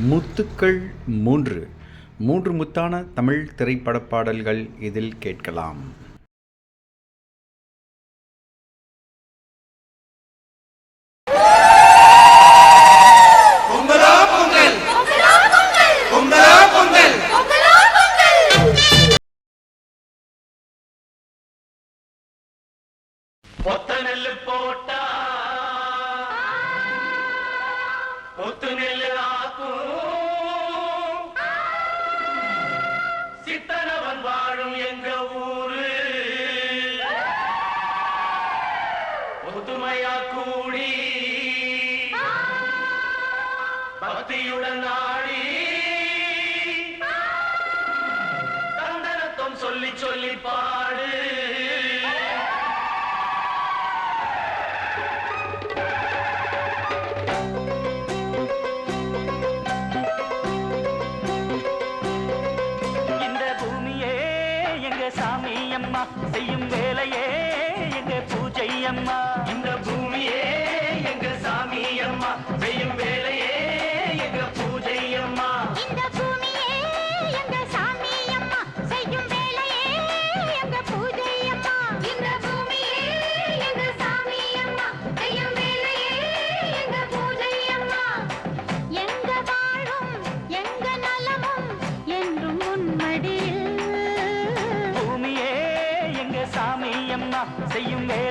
முத்துக்கள் மூன்று. மூன்று முத்தான தமிழ் திரைப்பட பாடல்கள் இதில் கேட்கலாம். ஒற்றுமையா கூடி பக்தியுடன் ஆடி தந்தனத்துவம் சொல்லி சொல்லி பாடு. இந்த பூமியே செய்யுங்கள்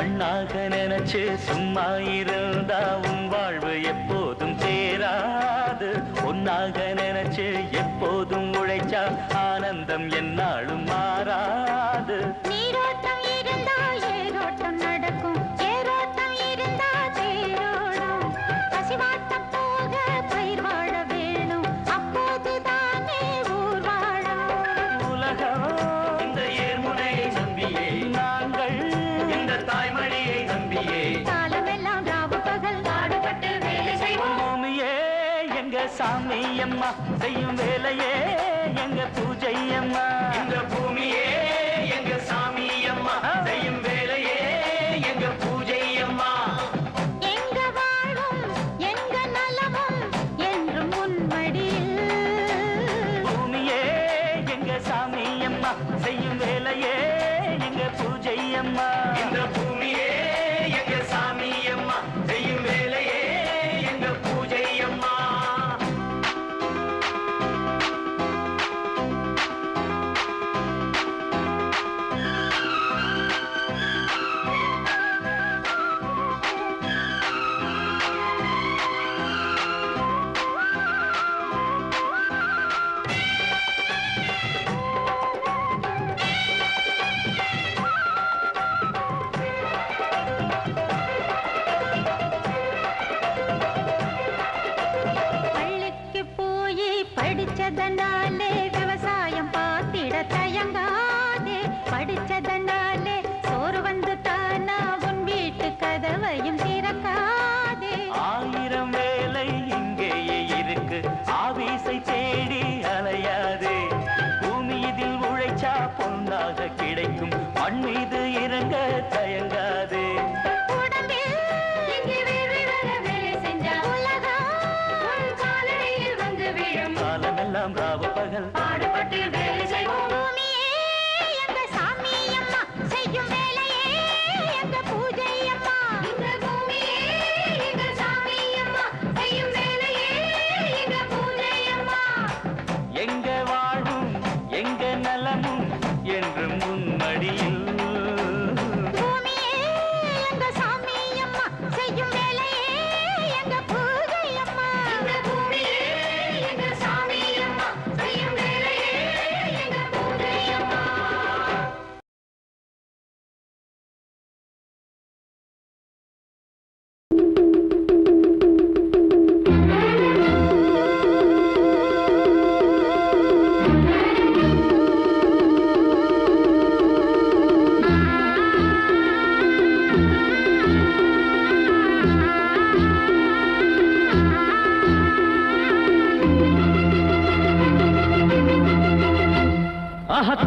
மண்ணாக நினைச்சு சும்மா இருந்தா உன் வாழ்வு எப்போதும் சேராது. பொன்னாக நினைச்சு எப்போதும் உழைச்சா ஆனந்தம் என்னாலும் மாறாது. சாமி அம்மா செய்யும் வேலையே எங்க பூஜை அம்மா இந்த பூமியே dandan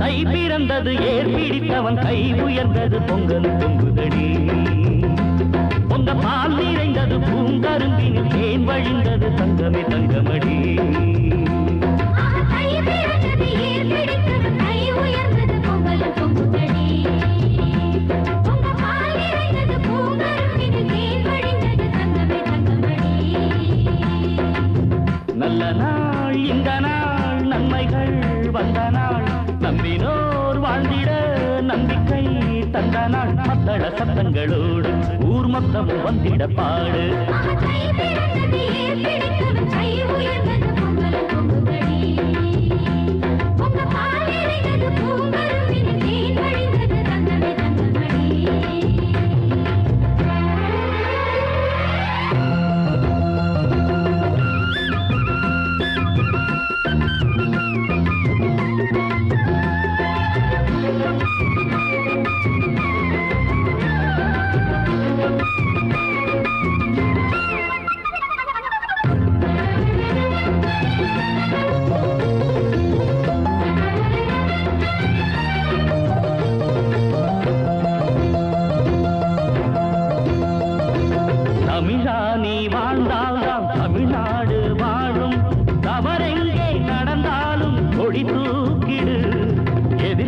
நடை பிறந்தது ஏர் பிடித்தவன் கை உயர்ந்தது பொங்கல் பொங்குதடி பொங்க பால் நிறைந்தது பூங்கரும்பினில் தேன் வழிந்தது தங்கமே தங்கமடி. நீ தந்த நாள் மத்தள சத்தங்களோடு ஊர் மொத்தம் வந்திட பாடு.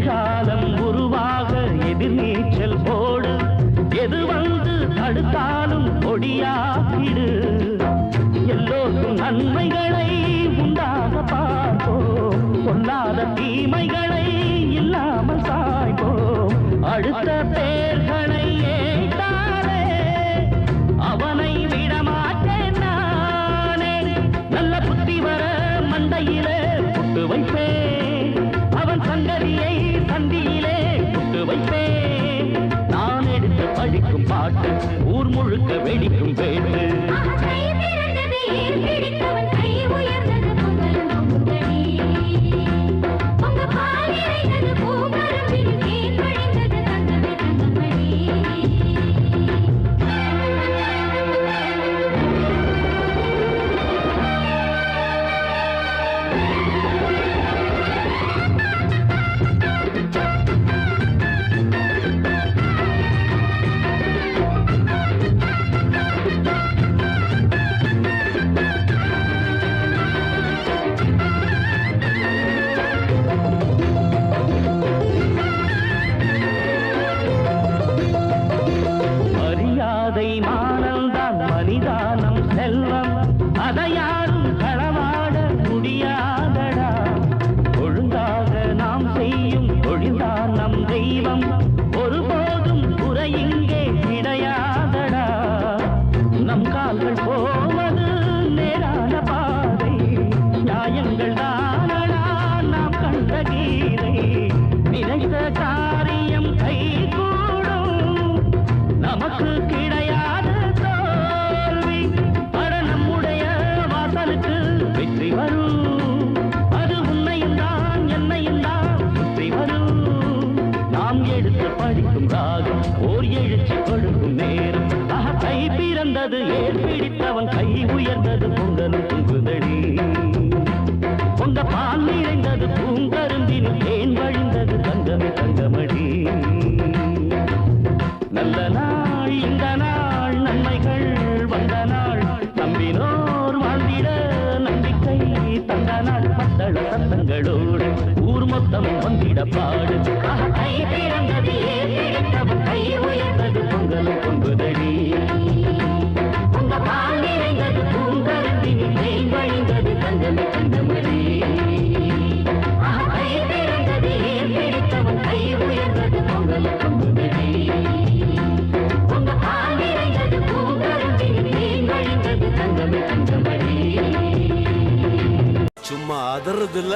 எதிர்காலம் உருவாக எதிர்நீச்சல் போடு. எது வந்து தடுத்தாலும் கொடியாக வெடிக்கும் உந்த பால் நிறைந்தது பூங்கருந்தின் தேன் வழிந்தது தங்கமே தங்கமடி. நல்ல நாள் இந்த நாள் நன்மைகள் வந்த நாள். நம்பினோர் வாழ்ந்திட நம்பிக்கை தந்த நாள். பத்தள சத்தங்களோடு ஊர் மொத்தம் வந்திட பாடு. கை திறந்தது சும்மா அதர்றதில்ல